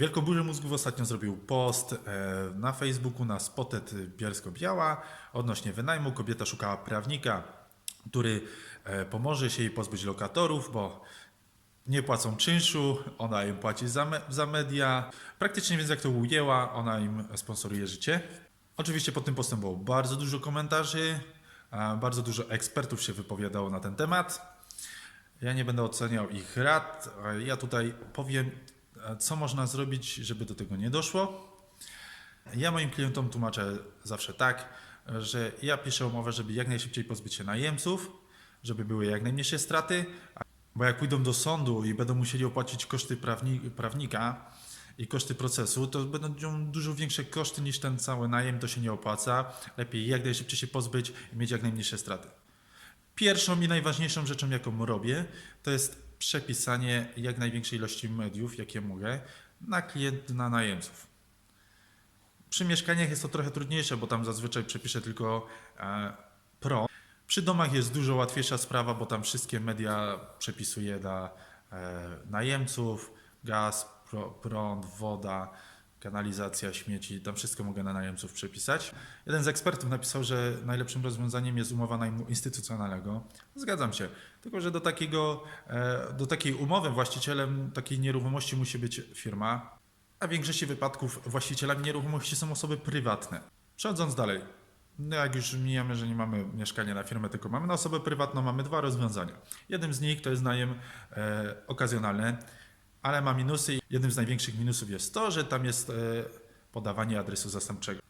Wielkoburzy Mózgów ostatnio zrobił post e, na Facebooku na Spotted Bielsko-Biała odnośnie wynajmu. Kobieta szukała prawnika, który e, pomoże się jej pozbyć lokatorów, bo nie płacą czynszu, ona im płaci za, me, za media. Praktycznie więc jak to ujęła, ona im sponsoruje życie. Oczywiście pod tym postem było bardzo dużo komentarzy, bardzo dużo ekspertów się wypowiadało na ten temat. Ja nie będę oceniał ich rad. a Ja tutaj powiem, e, co można zrobić, żeby do tego nie doszło. Ja moim klientom tłumaczę zawsze tak, że ja piszę umowę, żeby jak najszybciej pozbyć się najemców, żeby były jak najmniejsze straty, bo jak pójdą do sądu i będą musieli opłacić koszty prawni, prawnika i koszty procesu, to będą dużo większe koszty niż ten cały najem, to się nie opłaca. Lepiej jak najszybciej się pozbyć i mieć jak najmniejsze straty. Pierwszą i najważniejszą rzeczą, jaką robię, to jest przepisanie jak największej ilości mediów, jakie mogę, na klient, na najemców. Przy mieszkaniach jest to trochę trudniejsze, bo tam zazwyczaj przepiszę tylko e, pro. Przy domach jest dużo łatwiejsza sprawa, bo tam wszystkie media przepisuję dla e, najemców, gaz, prąd, woda, kanalizacja, śmieci, tam wszystko mogę na najemców przepisać. Jeden z ekspertów napisał, że najlepszym rozwiązaniem jest umowa najmu instytucjonalnego. Zgadzam się, tylko że do, takiego, e, do takiej umowy właścicielem takiej nieruchomości musi być firma, a w większości wypadków właścicielami nieruchomości są osoby prywatne. Przechodząc dalej, no jak już mijamy, że nie mamy mieszkania na firmę, tylko mamy na osobę prywatną, mamy dwa rozwiązania. Jednym z nich to jest najem e, okazjonalny, ale ma minusy. Jednym z największych minusów jest to, że tam jest e, podawanie adresu zastępczego.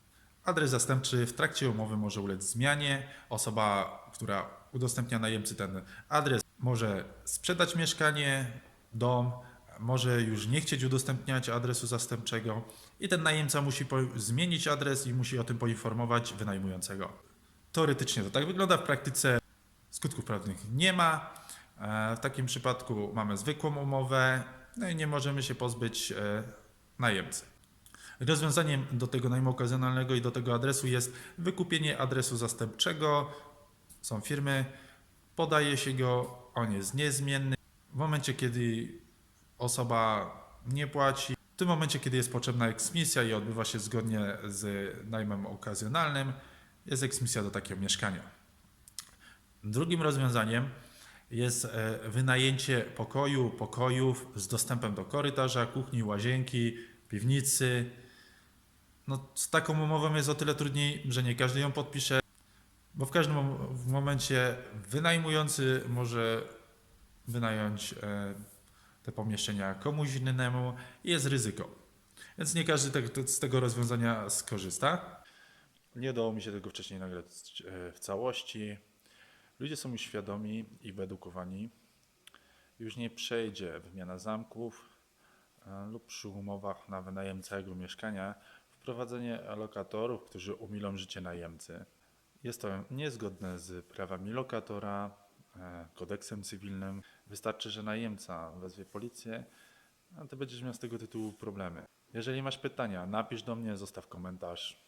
Adres zastępczy w trakcie umowy może ulec zmianie. Osoba, która udostępnia najemcy ten adres, może sprzedać mieszkanie, dom, może już nie chcieć udostępniać adresu zastępczego i ten najemca musi zmienić adres i musi o tym poinformować wynajmującego. Teoretycznie to tak wygląda, w praktyce skutków prawnych nie ma. E, W takim przypadku mamy zwykłą umowę, no i nie możemy się pozbyć e, najemcy. Rozwiązaniem do tego najmu okazjonalnego i do tego adresu jest wykupienie adresu zastępczego. Są firmy, podaje się go, on jest niezmienny. W momencie, kiedy osoba nie płaci, w tym momencie, kiedy jest potrzebna eksmisja i odbywa się zgodnie z najmem okazjonalnym, jest eksmisja do takiego mieszkania. Drugim rozwiązaniem jest e, wynajęcie pokoju, pokojów z dostępem do korytarza, kuchni, łazienki, piwnicy. No, z taką umową jest o tyle trudniej, że nie każdy ją podpisze, bo w każdym momencie wynajmujący może wynająć e, te pomieszczenia komuś innemu i jest ryzyko. Więc nie każdy te, z tego rozwiązania skorzysta. Nie udało mi się tego wcześniej nagrać e, w całości. Ludzie są już świadomi i wyedukowani. Już nie przejdzie wymiana zamków e, lub przy umowach na wynajem całego mieszkania wprowadzenie lokatorów, którzy umilą życie najemcy. Jest to niezgodne z prawami lokatora, e, kodeksem cywilnym. Wystarczy, że najemca wezwie policję, a ty będziesz miał z tego tytułu problemy. Jeżeli masz pytania, napisz do mnie, zostaw komentarz.